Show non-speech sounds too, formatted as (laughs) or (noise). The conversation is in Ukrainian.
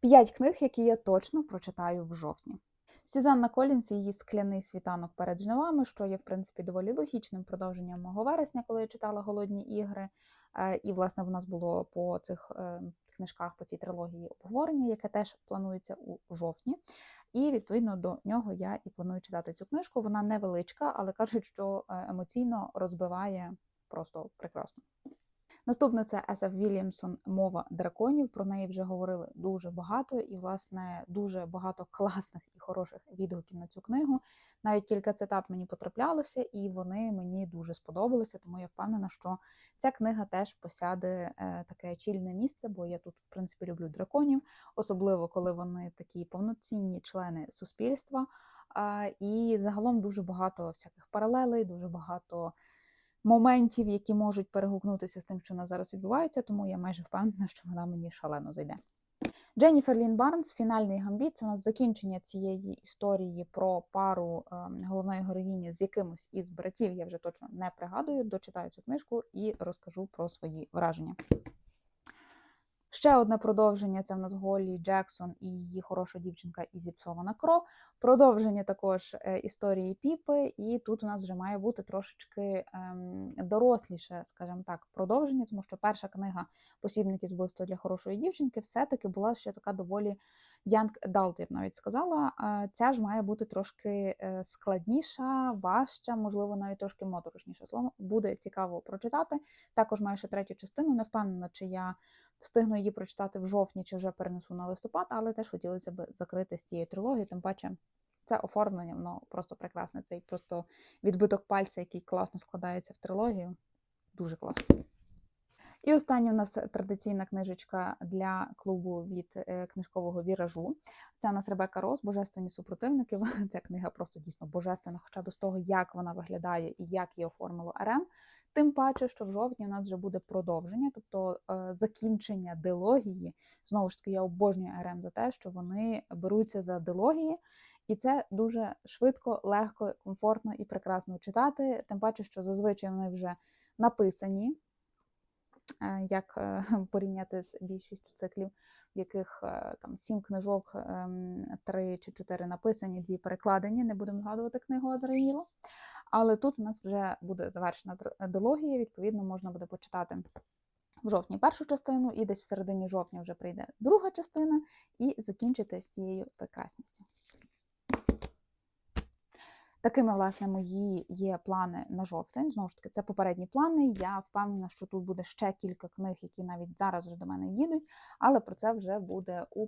П'ять книг, які я точно прочитаю в жовтні. Сюзанна Колінс і її скляний світанок перед жнивами, що є, в принципі, доволі логічним продовженням мого вересня, коли я читала голодні ігри. Е, І, власне, в нас було по цих е, книжках, по цій трилогії обговорення, яке теж планується у жовтні. І відповідно до нього я і планую читати цю книжку. Вона невеличка, але кажуть, що е, емоційно розбиває просто прекрасно. Наступне це Есеф Вільямсон Мова драконів. Про неї вже говорили дуже багато, і, власне, дуже багато класних і хороших відгуків на цю книгу. Навіть кілька цитат мені потраплялося, і вони мені дуже сподобалися. Тому я впевнена, що ця книга теж посяде е, таке чільне місце, бо я тут, в принципі, люблю драконів, особливо коли вони такі повноцінні члени суспільства. І загалом дуже багато всяких паралелей, дуже багато моментів, які можуть перегукнутися з тим, що у нас зараз відбувається, тому я майже впевнена, що вона мені шалено зайде. Дженніфер Лін Барнс, фінальний гамбіт. Це у нас закінчення цієї історії про пару е, головної героїні з якимось із братів. Я вже точно не пригадую. Дочитаю цю книжку і розкажу про свої враження. Ще одне продовження це в нас Голі Джексон і її хороша дівчинка і зіпсована кров. Продовження також е, історії Піпи, і тут у нас вже має бути трошечки ем, доросліше, скажімо так, продовження, тому що перша книга Посібники з вбивства для хорошої дівчинки все-таки була ще така доволі young adult, я б навіть сказала. Ця ж має бути трошки е, складніша, важча, можливо, навіть трошки моторошніше. Слово буде цікаво прочитати. Також маю ще третю частину. Не впевнена, чи я встигну її прочитати в жовтні, чи вже перенесу на листопад, але теж хотілося б закрити з цією трилогією, тим паче. Це оформлення, воно просто прекрасне. Цей просто відбиток пальця, який класно складається в трилогію. Дуже класно. І остання в нас традиційна книжечка для клубу від е, книжкового віражу. Це у нас Ребека Рос, Божественні супротивники. (laughs) Ця книга просто дійсно божественна, хоча б з того, як вона виглядає і як її оформило РМ. Тим паче, що в жовтні у нас вже буде продовження, тобто е, закінчення дилогії. Знову ж таки, я обожнюю РМ за те, що вони беруться за дилогії, і це дуже швидко, легко, комфортно і прекрасно читати. Тим паче, що зазвичай вони вже написані. Е, як е, (laughs) порівняти з більшістю циклів, в яких е, там сім книжок, ем, три чи чотири написані, дві перекладені. Не будемо згадувати книгу Азраїла. Але тут у нас вже буде завершена дилогія, відповідно, можна буде почитати. В жовтні першу частину, і десь в середині жовтня вже прийде друга частина, і закінчити з цією прекрасністю. Такими, власне, мої є плани на жовтень. Знову ж таки, це попередні плани. Я впевнена, що тут буде ще кілька книг, які навіть зараз вже до мене їдуть, але про це вже буде у